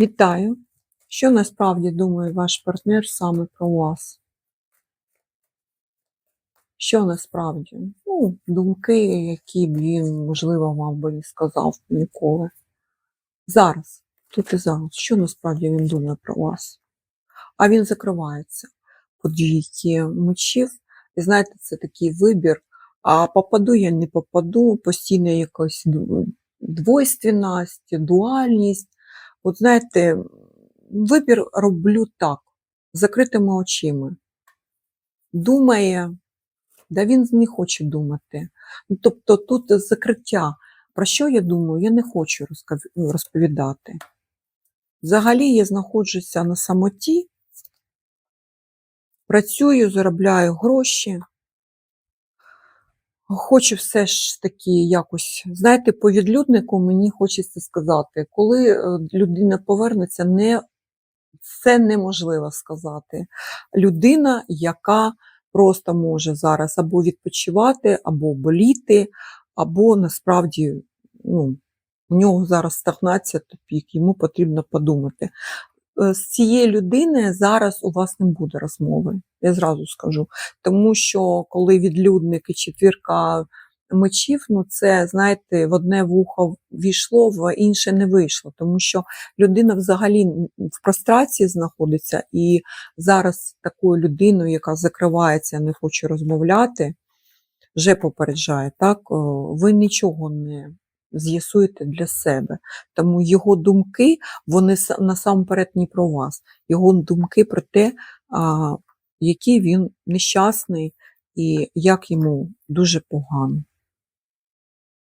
Вітаю! Що насправді думає ваш партнер саме про вас? Що насправді? Ну, думки, які б він, можливо, вам би не сказав ніколи. Зараз, тут і зараз, що насправді він думає про вас? А він закривається по двійки мечів. І знаєте, це такий вибір. А попаду я не попаду, постійно якась двойственність, дуальність. От знаєте, вибір роблю так, закритими очима. Думає, да він не хоче думати. Ну, Тобто тут закриття. Про що я думаю, я не хочу розповідати. Взагалі я знаходжуся на самоті, працюю, заробляю гроші. Хочу все ж таки якось, знаєте, по відлюднику мені хочеться сказати, коли е, людина повернеться, не, це неможливо сказати. Людина, яка просто може зараз або відпочивати, або боліти, або насправді ну, у нього зараз стагнація тупік, йому потрібно подумати. Е, З цієї людини зараз у вас не буде розмови, я зразу скажу. Тому що коли відлюдник і четвірка мечів, ну це, знаєте, в одне вухо війшло, в інше не вийшло. Тому що людина взагалі в прострації знаходиться, і зараз такою людиною, яка закривається, не хоче розмовляти, вже попереджає, так, ви нічого не з'ясуєте для себе. Тому його думки, вони насамперед не про вас. Його думки про те, який він нещасний і як йому дуже погано.